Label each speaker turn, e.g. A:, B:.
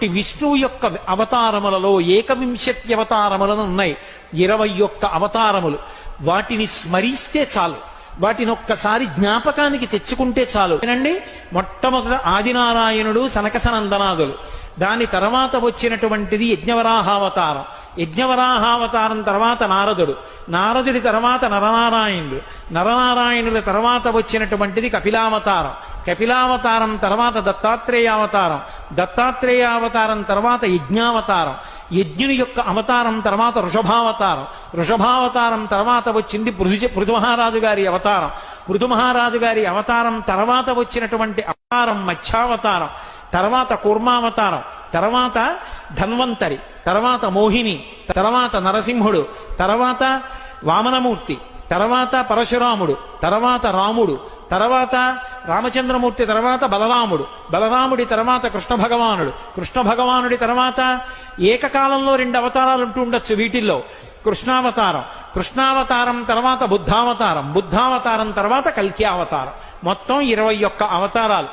A: ఉన్నటువంటి విష్ణువు యొక్క అవతారములలో ఏకవింశతి అవతారములను ఉన్నాయి. ఇరవై ఒక్క అవతారములు. వాటిని స్మరిస్తే చాలు. వాటిని ఒక్కసారి జ్ఞాపకానికి తెచ్చుకుంటే చాలు. వినండి మొట్టమొదట ఆదినారాయణుడు సనకసనందనాథులు. దాని తర్వాత వచ్చినటువంటిది యజ్ఞవరాహావతారం. యజ్ఞవరాహావతారం తర్వాత నారదుడు. నారదుడి తర్వాత నరనారాయణుడు. నరనారాయణుల తర్వాత వచ్చినటువంటిది కపిలావతారం. కపిలావతారం తర్వాత దత్తాత్రేయావతారం. దత్తాత్రేయ అవతారం తర్వాత యజ్ఞావతారం. యజ్ఞుని యొక్క అవతారం తర్వాత వృషభావతారం వృషభావతారం తర్వాత వచ్చింది పృథు పృథు మహారాజు గారి అవతారం. పృథు మహారాజు గారి అవతారం తర్వాత వచ్చినటువంటి అవతారం మత్స్యావతారం. తర్వాత కూర్మావతారం. తర్వాత ధన్వంతరి. తర్వాత మోహిని. తర్వాత నరసింహుడు. తర్వాత వామనమూర్తి. తర్వాత పరశురాముడు. తర్వాత రాముడు. తర్వాత రామచంద్రమూర్తి తర్వాత బలరాముడు. బలరాముడి తర్వాత కృష్ణ భగవానుడు. కృష్ణ భగవానుడి తర్వాత ఏకకాలంలో రెండు అవతారాలు ఉంటూ ఉండొచ్చు వీటిల్లో. కృష్ణావతారం. కృష్ణావతారం తర్వాత బుద్ధావతారం. బుద్ధావతారం తర్వాత కల్కి అవతారం. మొత్తం ఇరవై ఒక్క అవతారాలు.